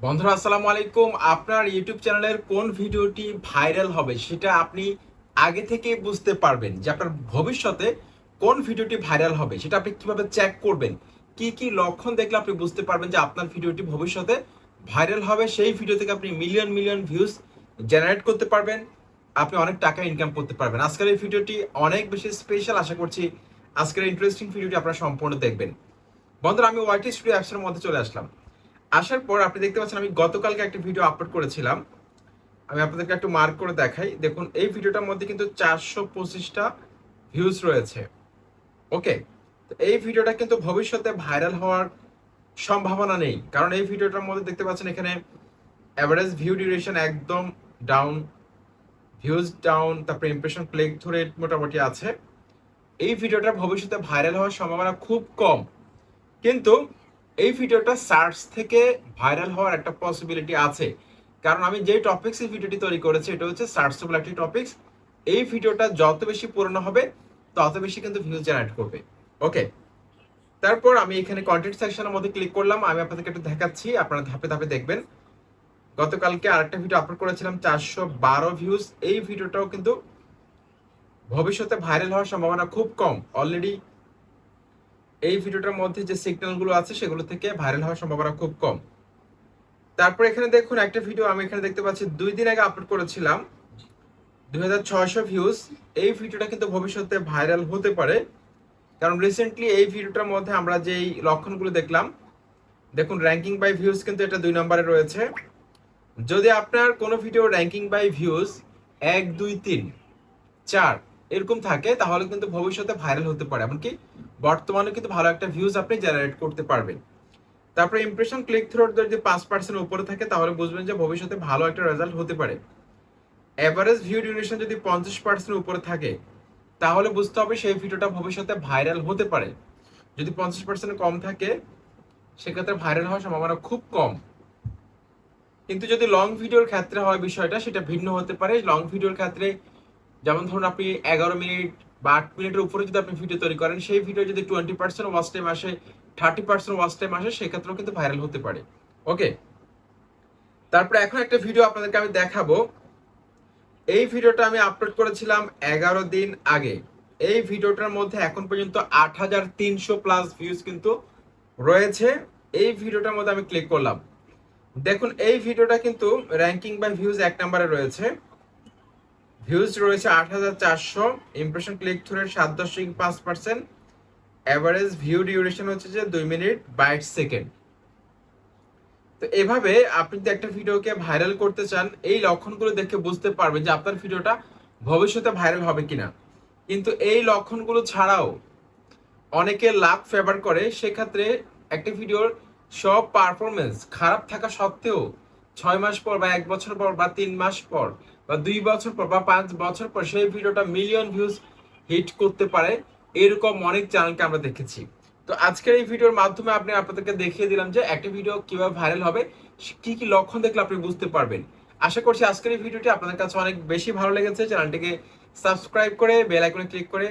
বন্ধুরা, আসসালামু আলাইকুম। আপনার ইউটিউব চ্যানেলের কোন ভিডিওটি ভাইরাল হবে সেটা আপনি আগে থেকেই বুঝতে পারবেন যে আপনার ভবিষ্যতে কোন ভিডিওটি ভাইরাল হবে, সেটা আপনি কীভাবে চেক করবেন, কি কি লক্ষণ দেখলে আপনি বুঝতে পারবেন যে আপনার ভিডিওটি ভবিষ্যতে ভাইরাল হবে। সেই ভিডিও থেকে আপনি মিলিয়ন মিলিয়ন ভিউজ জেনারেট করতে পারবেন, আপনি অনেক টাকা ইনকাম করতে পারবেন। আজকের এই ভিডিওটি অনেক বেশি স্পেশাল আশা করছি আজকের ইন্টারেস্টিং ভিডিওটি আপনারা সম্পূর্ণ দেখবেন। বন্ধুরা, আমি ওয়াইটি স্টুডিও অ্যাপসের মধ্যে চলে আসলাম। আসার পর আপনি দেখতে পাচ্ছেন, আমি গতকালকে একটা ভিডিও আপলোড করেছিলাম। আমি আপনাদেরকে একটু মার্ক করে দেখাই। দেখুন, এই ভিডিওটার মধ্যে কিন্তু চারশো পঁচিশটা ভিউজ রয়েছে। ওকে এই ভিডিওটা কিন্তু ভবিষ্যতে ভাইরাল হওয়ার সম্ভাবনা নেই। কারণ এই ভিডিওটার মধ্যে দেখতে পাচ্ছেন, এখানে অ্যাভারেজ ভিউ ডিউরেশন একদম ডাউন ভিউজ ডাউন তারপরে ইমপ্রেশন ক্লিক ধরে মোটামুটি আছে। এই ভিডিওটা ভবিষ্যতে ভাইরাল হওয়ার সম্ভাবনা খুব কম। কিন্তু এই ভিডিওটা সার্চ থেকে ভাইরাল হওয়ার একটা পসিবিলিটি আছে। কারণ আমি যে টপিক্স এই ভিডিওটি তৈরি করেছি, এটা হচ্ছে সার্চেবল একটি টপিক্স এই ভিডিওটা যত বেশি পুরনো হবে, তত বেশি কিন্তু ভিউজ জেনারেট করবে। ওকে তারপর আমি এখানে কন্টেন্ট সেকশনের মধ্যে ক্লিক করলাম। আমি আপনাদেরকে একটু দেখাচ্ছি, আপনারা ধাপে ধাপে দেখবেন। গতকালকে আরেকটা ভিডিও আপলোড করেছিলাম, চারশো বারো ভিউজ এই ভিডিওটাও কিন্তু ভবিষ্যতে ভাইরাল হওয়ার সম্ভাবনা খুব কম। অলরেডি এই ভিডিওটার মধ্যে যে সিগন্যালগুলো আছে সেগুলো থেকে ভাইরাল হওয়ার সম্ভাবনা খুব কম। তারপর এখানে দেখুন একটা ভিডিও আমি এখানে দেখতে পাচ্ছি। দুই দিন আগে আপলোড করেছিলাম। দুই হাজার ছয়শো ভিউজ এই ভিডিওটা কিন্তু ভবিষ্যতে ভাইরাল হতে পারে। কারণ রিসেন্টলি এই ভিডিওটার মধ্যে আমরা যেই লক্ষণগুলো দেখলাম, দেখুন র্যাঙ্কিং বাই ভিউজ কিন্তু এটা দুই নম্বরে রয়েছে। যদি আপনার কোনো ভিডিও র্যাঙ্কিং বাই ভিউজ এক, দুই, তিন, চার এরকম থাকে, তাহলে কিন্তু ভবিষ্যতে ভাইরাল হতে পারে। এমনকি বর্তমানে কিন্তু ভালো একটা ভিউজ আপনি জেনারেট করতে পারবেন। তারপরে ইমপ্রেশন ক্লিক থ্রোর যদি পাঁচ পার্সেন্ট উপরে থাকে, তাহলে বুঝবেন যে ভবিষ্যতে ভালো একটা রেজাল্ট হতে পারে। অ্যাভারেজ ভিউ ডিউরেশন যদি পঞ্চাশ পার্সেন্ট উপরে থাকে, তাহলে বুঝতে হবে সেই ভিডিওটা ভবিষ্যতে ভাইরাল হতে পারে। যদি পঞ্চাশ পার্সেন্ট কম থাকে, সেক্ষেত্রে ভাইরাল হওয়ার সম্ভাবনা খুব কম। কিন্তু যদি লং ভিডিওর ক্ষেত্রে হয় বিষয়টা, সেটা ভিন্ন হতে পারে। লং ভিডিওর ক্ষেত্রে যেমন ধরুন আপনি এগারো মিনিট বা আট মিনিটের উপরে যদি আপনি ভিডিও তৈরি করেন, সেই ভিডিও যদি টোয়েন্টি পার্সেন্ট ওয়াচ টাইম আসে থার্টি পার্সেন্ট ওয়াচ টাইম আসে, সেক্ষেত্রেও কিন্তু ভাইরাল হতে পারে। ওকে তারপরে এখন একটা ভিডিও আপনাদেরকে আমি দেখাবো। এই ভিডিওটা আমি আপলোড করেছিলাম এগারো দিন আগে। এই ভিডিওটার মধ্যে এখন পর্যন্ত আট হাজার তিনশো প্লাস ভিউজ কিন্তু রয়েছে। এই ভিডিওটার মধ্যে আমি ক্লিক করলাম। দেখুন, এই ভিডিওটা কিন্তু র্যাঙ্কিং বাই ভিউজ এক নম্বরে রয়েছে। ভিউজ রয়েছে আট হাজার চারশো ইমপ্রেশন ক্লিক থ্রুর সাত দশমিক পাঁচ পার্সেন্ট অ্যাভারেজ ভিউ ডিউরেশন হচ্ছে যে দুই মিনিট বাইশ সেকেন্ড। তো এভাবে আপনি যদি একটা ভিডিওকে ভাইরাল করতে চান, এই লক্ষণগুলো দেখে বুঝতে পারবেন যে আপনার ভিডিওটা ভবিষ্যতে ভাইরাল হবে কিনা। কিন্তু এই লক্ষণগুলো ছাড়াও অনেকে লাভ ফেভার করে, সেক্ষেত্রে একটা ভিডিওর সব পারফরমেন্স খারাপ থাকা সত্ত্বেও ছয় মাস পর বা এক বছর পর বা তিন মাস পর বা দুই বছর পর বা পাঁচ বছর পর সেই ভিডিওটা মিলিয়ন ভিউজ হিট করতে পারে, এরকম অনেক চ্যানেলকে আমরা দেখেছি। তো আজকের এই ভিডিওর মাধ্যমে আপনি আপনাদেরকে দেখিয়ে দিলাম যে একটা ভিডিও কীভাবে ভাইরাল হবে কি কি লক্ষণ দেখলে আপনি বুঝতে পারবেন। আশা করছি আজকের এই ভিডিওটি আপনাদের কাছে অনেক বেশি ভালো লেগেছে। চ্যানেলটিকে সাবস্ক্রাইব করে বেল আইকনে ক্লিক করে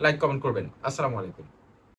লাইক কমেন্ট করবেন। আসসালামু আলাইকুম।